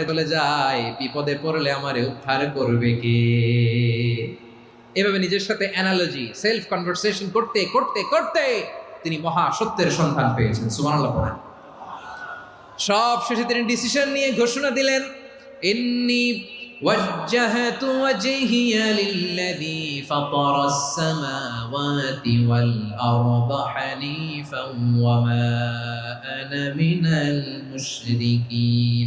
চলে যায় বিপদে পড়লে আমারে উদ্ধার করবে কে এভাবে নিজের সাথে অ্যানালজি সেলফ কনভারসেশন করতে করতে করতে তিনি মহা সত্যের সন্ধান পেয়েছেন সুবহানাল্লাহ পড়েন সব শেষে তিনি ডিসিশন নিয়ে ঘোষণা দিলেন ইন্নি وجهت وجهي للذي فطر السماوات والأرض حنيفا وما أنا من المشركين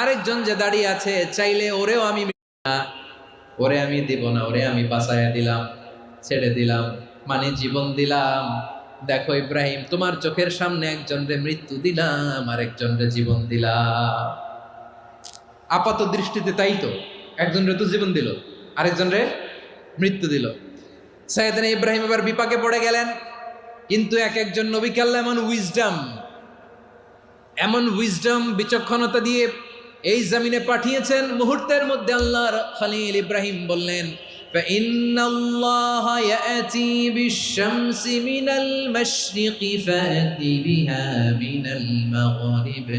আরেকজন যে দাঁড়িয়ে আছে, চাইলে ওরেও আমি ওরে আমি দিব না, ওরে আমি বাঁচাইয়া দিলাম, ছেড়ে দিলাম মানে জীবন দিলাম। দেখো ইব্রাহিম, তোমার চোখের সামনে একজনরে মৃত্যু দিলাম আর একজনরে জীবন দিলাম। আপাত দৃষ্টিতে তাই তো, একজনরে তো জীবন দিল, আরেকজনরে মৃত্যু দিল। সাইয়েদান ইব্রাহিম এবার বিপাকে পড়ে গেলেন, কিন্তু এক একজন নবীকে আল্লাহ এমন উইজডম এমন উইজডম বিচক্ষণতা দিয়ে এই জমিনে পাঠিয়েছেন মুহূর্তের মধ্যে আল্লাহর খলিল ইব্রাহিম বললেন فإن الله يأتي بالشمس من المشرق فأت بها من المغرب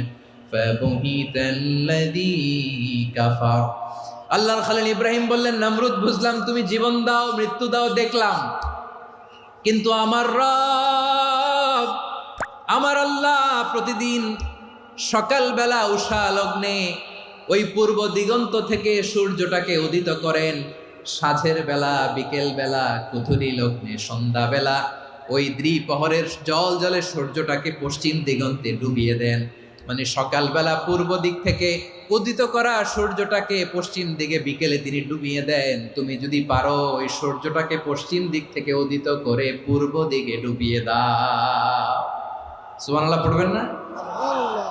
فبهت الذي كفر আল্লাহর খালিল ইব্রাহিম বললেন নমরুদ বুঝলাম তুমি জীবন দাও মৃত্যু দাও দেখলাম কিন্তু আমার রব আমার আল্লাহ প্রতিদিন সকালবেলা উষা লগ্নে ওই পূর্ব দিগন্ত থেকে সূর্যটাকে উদিত করেন। সাঁঝের বেলা, বিকেল বেলা, কুথুরি লগ্নে সন্ধ্যাবেলা ওই দ্বিপহরের জল জলে সূর্যটাকে পশ্চিম দিগন্তে ডুবিয়ে দেন। মানে সকালবেলা পূর্ব দিক থেকে উদিত করা সূর্যটাকে পশ্চিম দিকে বিকেলে তিনি ডুবিয়ে দেন। তুমি যদি পারো ওই সূর্যটাকে পশ্চিম দিক থেকে উদিত করে পূর্ব দিকে ডুবিয়ে দাও। সুবহানাল্লাহ, পড়বেন না?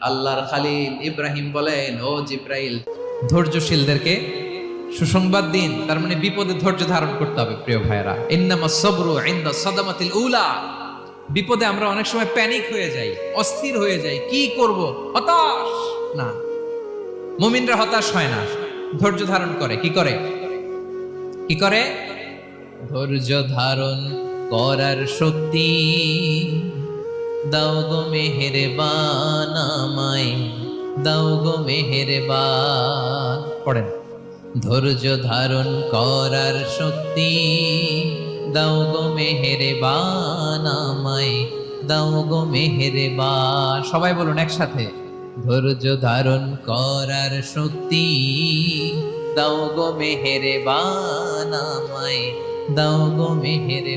আল্লাহর খালিল ইব্রাহিম বলেন, ও জিব্রাইল, ধৈর্যশীলদেরকে সুসংবাদ দিন। তার মানে বিপদে ধৈর্য ধারণ করতে হবে, প্রিয় ভাইরা ইন্নামা সবরু ইন্দা সাদামাতিল উলা। বিপদে আমরা অনেক সময় প্যানিক হয়ে যাই, অস্থির হয়ে যাই। কি করব? হতাশ? না। মুমিনরা হতাশ হয় না। ধৈর্য ধারণ করে। কি করে? কি করে? ধৈর্য ধারণ করার শক্তি। দাও গো মেহের বানামাই দাও গো মেহের পড়েন। ধৈর্য ধারণ করার শক্তি, দাও গো মেহের বানামাই দাও গো মেহের সবাই বলুন একসাথে। ধৈর্য ধারণ করার শক্তি, দাও গো মেহেরে বানামাই দাও গো মেহেরে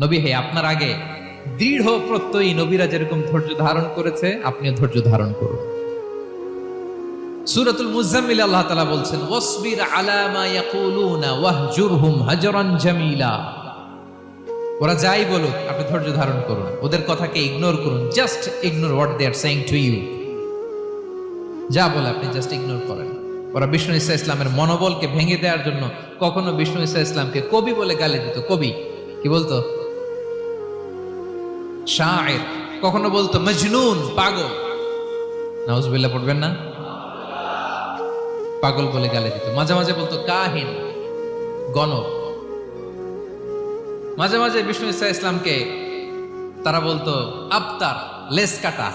নবী, হে, আপনার আগে দৃঢ় প্রত্যয়ী নবীরা যেরকম ধৈর্য ধারণ করেছে, আপনিও ধৈর্য ধারণ করুন। সূরাতুল মুজাম্মিল আল্লাহ বলছেন, ওয়াসবির আলা মা ইয়াকুলুনা হাজরান জামিলা। ওরা যাই বলুক, আপনি ধৈর্য ধারণ করুন। ওদের কথাকে ইগনোর করুন just ignore what they are saying to you যা বলে আপনি জাস্ট ইগনোর করেন। ওরা বিষ্ণু ইসা ইসলামের মনোবলকে ভেঙে দেওয়ার জন্য কখনো বিষ্ণু ইসা ইসলামকে কবি বলে গালি দিত। কবি? কি বলতো? শায়ের, কখনো বলতো মজনুন, পাগল। নাউজবিল্লাহ, পড়বেন না? পাগল বলে গালি দিত। মাঝে মাঝে বলতো কাহিন, গণক। মাঝে মাঝে বিষ্ণু ইসা ইসলামকে তারা বলতো আবতার, লেস কাটা।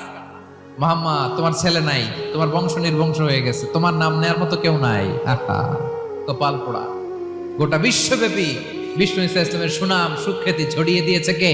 মাহাম্মা, তোমার ছেলে নাই, তোমার বংশ নির্বংশ হয়ে গেছে, তোমার নাম নেয়ার মতো কেউ নাই। কপাল পোড়া। গোটা বিশ্বব্যাপী বিষ্ণু ইসা ইসলামের সুনাম, সুখ্যাতি ছড়িয়ে দিয়েছে কে?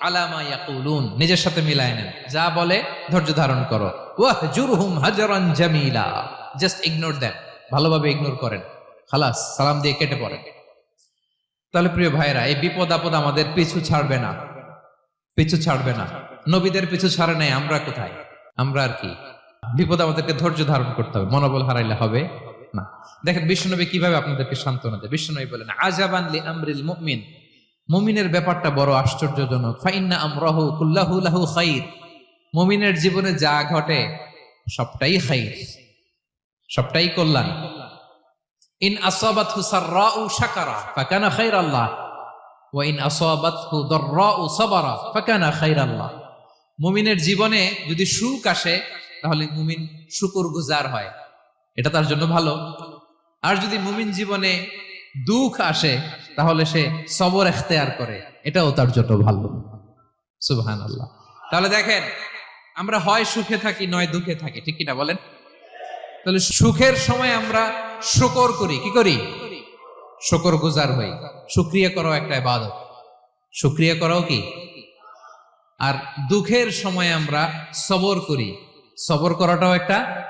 আলামা ইয়াকুলুন, নিজের সাথে মিলায় নেন। যা বলে, ধৈর্য ধারণ করো। ওয়াহজুরহুম হাজারান জামিলা। জাস্ট ইগনোর দেন ভালোভাবে ইগনোর করেন। খালাস, সালাম দিয়ে কেটে পড়েন। তাহলে প্রিয় ভাইরা এই বিপদ আপদ আমাদের পিছু ছাড়বে না। পিছু ছাড়বে না। নবীদের পিছু ছাড়ে নাই, আমরা কোথায়? আমরা আর কি? বিপদ আমাদেরকে ধৈর্য ধারণ করতে হবে, মনোবল হারাইলে হবে না। দেখেন বিষ্ণুনবী কীভাবে আপনাদেরকে সান্ত্বনা দেয়। বিষ্ণুনবী বলেন আজাবান লি আমরিল মুমিন। মুমিনের ব্যাপারটা বড় আশ্চর্যজনক। ফাইন্না আমরাহু কুল্লাহু লাহু খাইর। মুমিনের জীবনে যা ঘটে, সবটাই খাইর। সবটাই কল্যাণ। ইন আসাবাতহু সাররাউ শাকারা, ফাকানা খাইরাল্লাহ। ওয়া ইন আসাবাতহু দাররাউ সাবারা, ফাকানা খাইরাল্লাহ। মুমিনের জীবনে যদি সুখ আসে, তাহলে মুমিন শুকর গুজার হয়। এটা তার জন্য ভালো। আর যদি মুমিন জীবনে দুঃখ আসে তাহলে সে সবর এখতেয়ার করে। এটাও তার জন্য ভালো। সুবহান আল্লাহ তাহলে দেখেন, আমরা হয় সুখে থাকি, নয় দুঃখে থাকি, ঠিক কিনা বলেন? তাহলে সুখের সময় আমরা শুকর করি, কি করি? শুকর গুজার হই। শুক্রিয়া করাও একটা ইবাদত। শুক্রিয়া করাও কি? আর দুঃখের সময় আমরা সবর করি। সবর করাটাও একটা